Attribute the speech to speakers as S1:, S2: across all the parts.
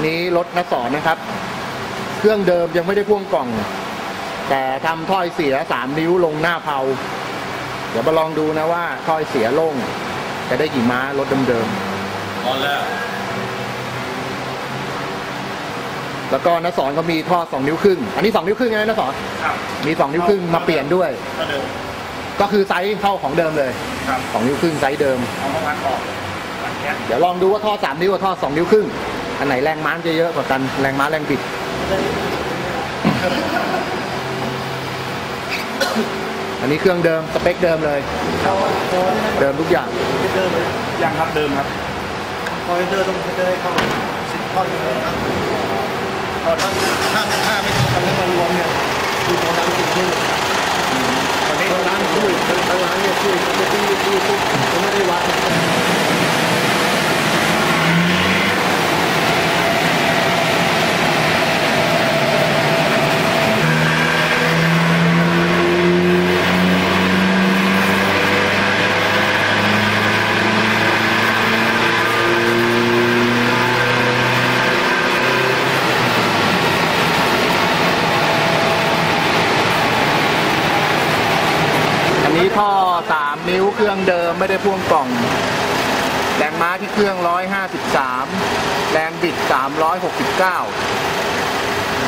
S1: นนี้รถนสอนนะครับ เครื่องเดิมยังไม่ได้พ่วงกล่อง แต่ทำถ้อยเสียสามนิ้วลงหน้าเพาเดี๋ยวมาลองดูนะว่าถ้อยเสียลงจะได้กี่ม้ารถเดิม
S2: ตอนแรก
S1: ๆแล้วก็นสอนก็มีท่อสองนิ้วครึ่ง อันนี้สองนิ้วครึ่งไงนสอน
S2: ครับ
S1: มีสองนิ้วครึ่งมาเปลี่ยนด้วย
S2: ก็เดิม
S1: ก็คือไซส์เท่าของเดิมเลย
S2: ครับ
S1: สองนิ้วครึ่งไซส์เดิม
S2: เอามาพันออกพันแค่
S1: เดี๋ยวลองดูว่าท่อสามนิ้วกับท่อสองนิ้วครึ่ง อันไหนแรงม้าจะเยอะกว่ากัน แรงม้าแรงบิดอันนี้เครื่องเดิมสเปคเดิมเลย
S3: เอาพอ
S1: เดิมทุกอย่าง
S3: เดิมเลย
S2: ยังครับเดิมครับ
S3: พอเดินตรงจะได้เข้าสิบท่อนเลยครับพอถ้าถ้าถ้าไม่ทำให้มันรวมเนี่ยคือพอดังจริงขึ้นตอนนี้ร้านช่วยทางร้านเนี่ยช่วยไม่ที่ที่ที่เขาไม่ได้วัด
S1: นิ้วเครื่องเดิมไม่ได้พ่วงกล่อง แรงม้าที่เครื่อง 153 แรงบิด 369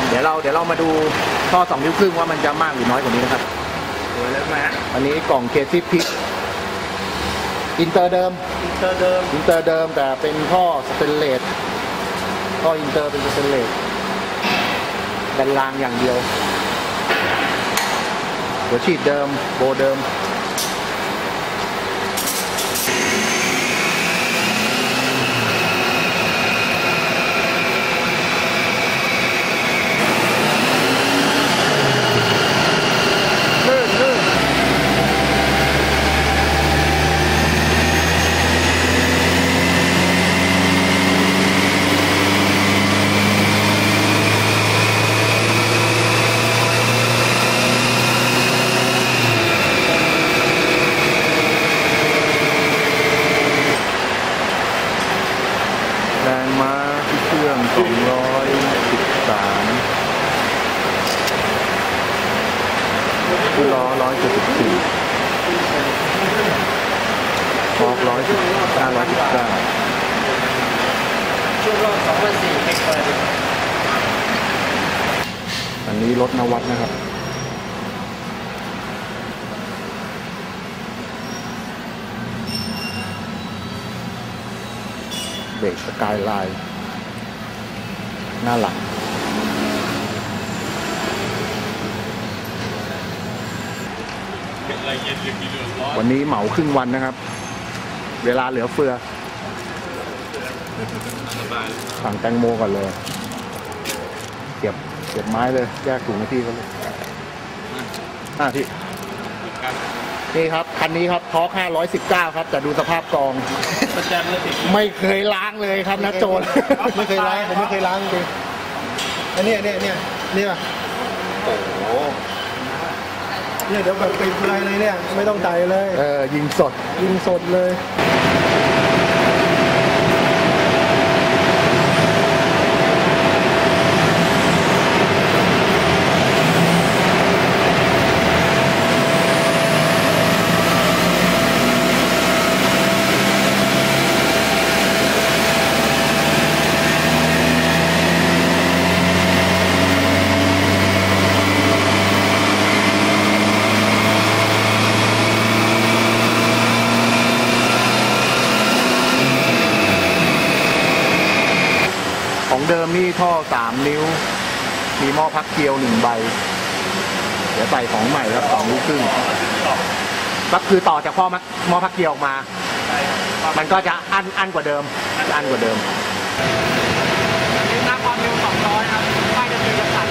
S1: เดี๋ยวเราเดี๋ยวเรามาดูข้อ2 นิ้วครึ่งว่ามันจะมากหรือน้อยกว่านี้นะครับ
S2: สวยแล้วนะ
S1: อันนี้กล่องเคซี่พิกอินเตอร์เดิม
S3: อินเตอร์เดิม
S1: อินเตอร์เดิมแต่เป็นข้อสเตนเลสข้ออินเตอร์เป็นสเตนเลสดันรางอย่างเดียวหัวฉีดเดิม โบเดิม
S3: ช่วงรอบสองพันสี่เอ็กซ์เปิด
S1: อันนี้รถนวัดนะครับเบรกสกายไลน์หน้าหลัง
S2: เป็นอะไรเย็นหรือมีเรื่องร้อน
S1: วันนี้เหมาครึ่งวันนะครับ เวลาเหลือเฟือ
S2: สบาย
S1: สั่งแตงโมก่อนเลย เก็บเก็บไม้เลยแยกถุงให้พี่เขาเลยอะพี่
S2: กัน
S1: นี่ครับ คันนี้ครับทอร์ค519 ครับ แต่ดูสภาพกอง
S2: ประแจมเลยติด
S1: ไม่เคยล้างเลยครับนะโจร
S3: ไม่เคยล้าง ผมไม่เคยล้างจริงอันเนี้ยเนี่ยเนี่ยนี่ป่ะ
S1: โอ้โห
S3: เนี่ยเดี๋ยวแบบปิดอะไรเลยเนี่ย ไม่ต้องไต่เลย
S1: เออยิงสด
S3: ยิงสดเลย
S1: ท่อสามนิ้ว มีหม้อพักเกลียวหนึ่งใบ เดี๋ยวใส่ของใหม่ครับสองนิ้วครึ่งก็คือต่อจากพ่อมักหม้อพักเกลียวออกมา มันก็จะอันอันกว่าเดิมจะอันกว่าเดิม
S2: น้ำความเร็ว200ครับป้ายจะมีกระสัน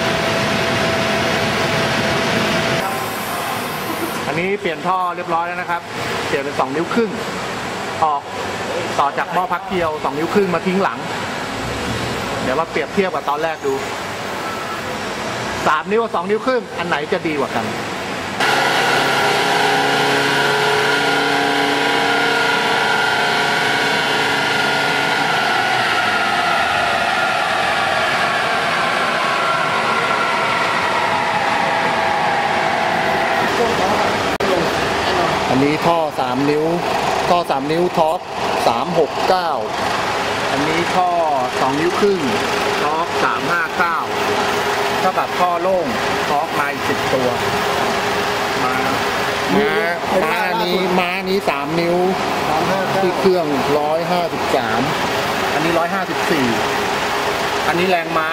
S1: อันนี้เปลี่ยนท่อเรียบร้อยแล้วนะครับ เปลี่ยนเป็นสองนิ้วครึ่งออกต่อจากหม้อพักเกลียวสองนิ้วครึ่งมาทิ้งหลัง เดี๋ยวมาเปรียบเทียบกับตอนแรกดูสามนิ้วสองนิ้วครึ่งอันไหนจะดีกว่ากันอันนี้ท่อสามนิ้ว ท่อสามนิ้วท็อปสามหกเก้าอันนี้ท่อ สองนิ้วครึ่งท็อปสามห้าเก้าเท่ากับท่อโล่งท็อปมาอีกสิบตัว มาม้าม้าอันนี้ม้านี้สามนิ้ว
S3: สามห้าเก้า
S1: ที่เครื่องร้อยห้าสิบสามอันนี้ร้อยห้าสิบสี่อันนี้แรงม้า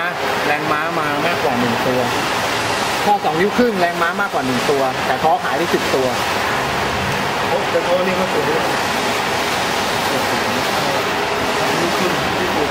S1: แรงม้ามามากกว่าหนึ่งตัวท่อสองนิ้วครึ่งแรงม้ามากกว่าหนึ่งตัว แต่ท้อขายได้สิบตัว
S3: โอ้แต่ตัวนี้ก็สวยด้วยนี่ขึ้นที่สุด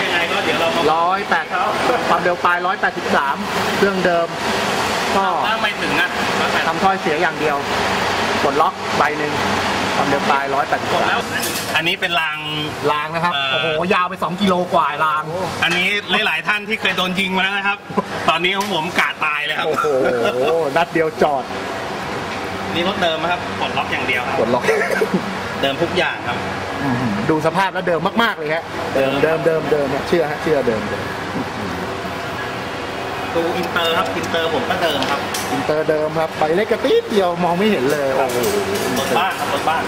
S2: ยังไงก็เดี๋ยวเรามา
S1: ร้อยแปดความเร็ว ปลายร้อยแปดสิบสามเครื่องเดิม ก็
S2: ถ้าไม่ถึงอะแล้วแต่
S1: ทำถ้อยเสียอย่างเดียวกดล็อกใบหนึ่งความเร็วปลายร้อยแปดสิบ
S2: กด
S1: สา
S2: แล้
S1: ม
S2: วอันนี้เป็นราง
S1: รางนะครับ
S2: เอ่อ
S1: โอ้โห ยาวไปสองกิโลกว่าราง
S2: อันนี้หลาย ๆ ท่านที่เคยโดนยิงมาแล้วนะครับ ตอนนี้ของผมกาดตายเลยครับ
S1: โอ้โห นัดเดียวจอด
S2: นี่รถเดิมนะครับกดล็อกอย่างเดียวครับ
S1: กดล็อก
S2: เดิมทุกอย่างครับ
S1: อื้อหือดูสภาพแล้วเดิมมาก ๆ เลยฮะ เดิม เดิม เดิมเดิมเนี่ยเชื่อฮะ เชื่อเดิมเดิม
S2: ตูอินเตอร์ครับอินเตอร์ผมก็เดิมครับ
S1: อินเตอร์เดิมครับใบเล็กกระติ๊ดเดียวมองไม่เห็นเลยโอ้โห
S2: รถบ้านครับรถบ้าน